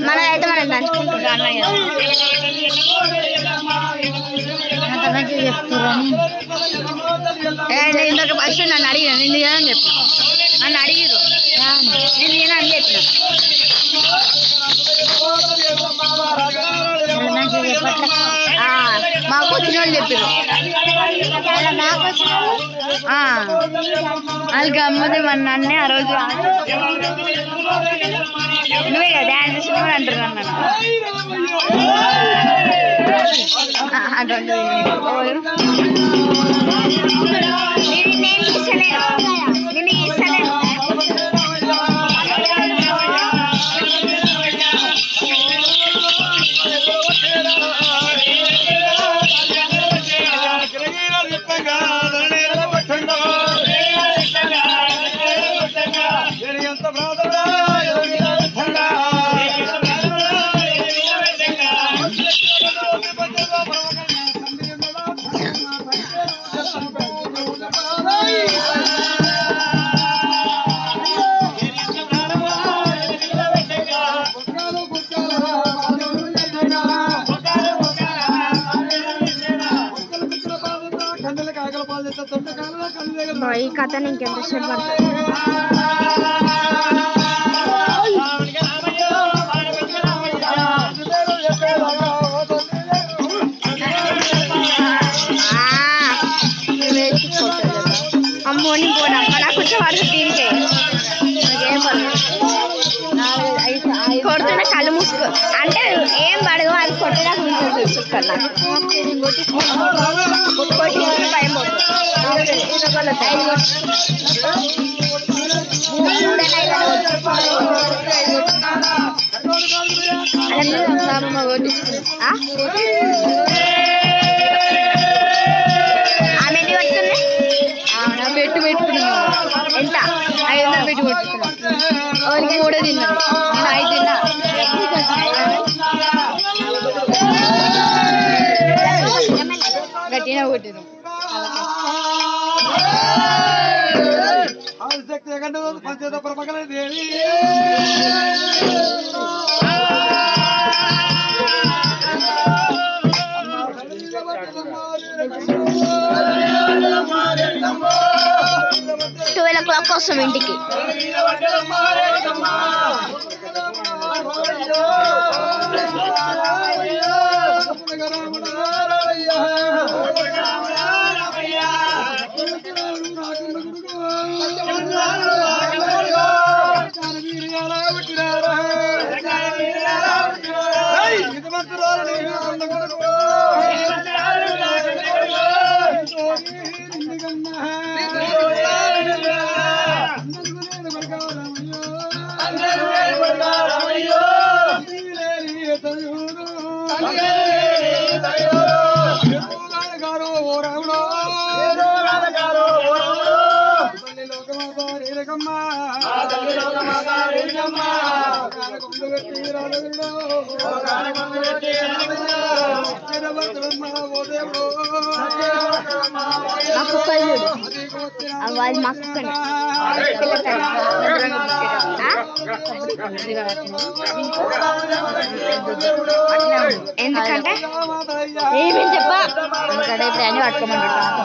మనదైతే మనం మంచిగా చెప్తారని ఇందాక ఫస్ట్ నన్ను అడిగిన నేను చేయని చెప్పు నన్ను అడిగిరు నేను చేయనని చెప్పిన. మాకు వచ్చిన వాళ్ళు చెప్పారు నాకు వచ్చిన వాళ్ళు గమ్మది మన నన్నే ఆ రోజు నువ్వే కదా డాన్స్ కూడా అంటారు నన్ను ఈ కథ ఇంకెంత సేపు పడుతుంది అమ్మోని పోడా నాకు కొంచెం పడుతుంది దీనికే నాకేం పడదు కొడుతున్న కళ్ళు మూసుకో అంటే ఏం పడదు ఉంటుంది కొట్టి భయం ఆమె ఎన్ని పడుతుంది పెట్టు పెట్టుకున్నాను ఎంత? ఐదు వందలు పెట్టి కొట్టుకున్నాను కూడా తిన్నాను నేను ఐదు తిన్నా గట్టిగా కొట్టిను పంచేత ప్రపకల దేవి ట్వెల్వ్ ఓ క్లాక్ వస్తాం ఇంటికి. అది మా కుక్కనే ఎందుకంటే ఏమేమి చెప్పా? ఎందుకంటే ఇప్పుడు అన్ని పట్టుకోమంటాడు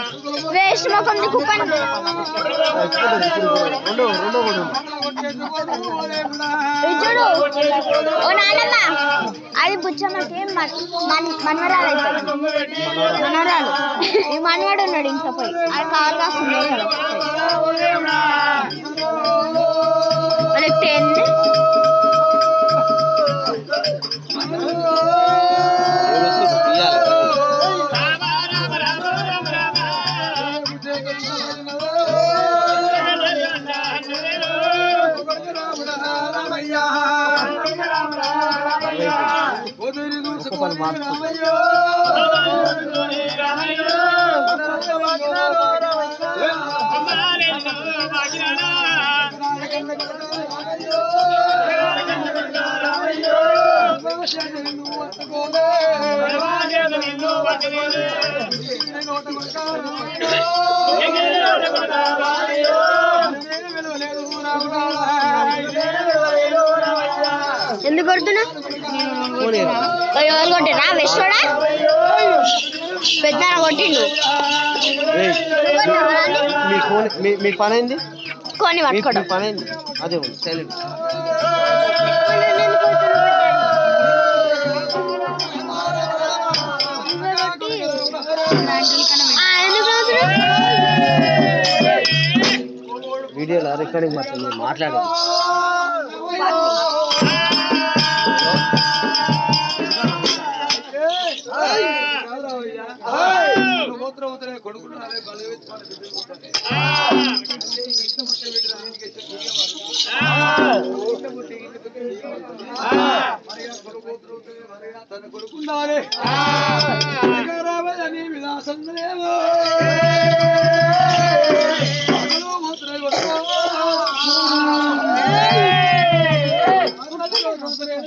వేస్ట్ ముఖం నీ కుక్కను రెండో రెండో కూడా చూడు. ఓ నాన్నమ్మ అది బుచ్చమ్మకి మనవరాలు మనవరాలు ఈ మనవాడు ఉన్నాడు ఇంకా పోయి. అది కాలు కాస్తుంది మార్చుకుంటా ఎందుకు కొడుతున్నా. ఎవరు పెద్ద కొట్టిండు. నాన్ని? మీ ఫోన్ మీ మీ పని అయింది కొని మీ మీ పట్టుకోవడం పని అయింది అదే ఉంది సైలెంట్ ఆ, ఎందుకు కొడుతున్నావ్? వీడియోలో మాత్రం మాట్లాడేది ఫార్టీ థౌసండ్ అందుకంత జాగ్రత్త అందుకే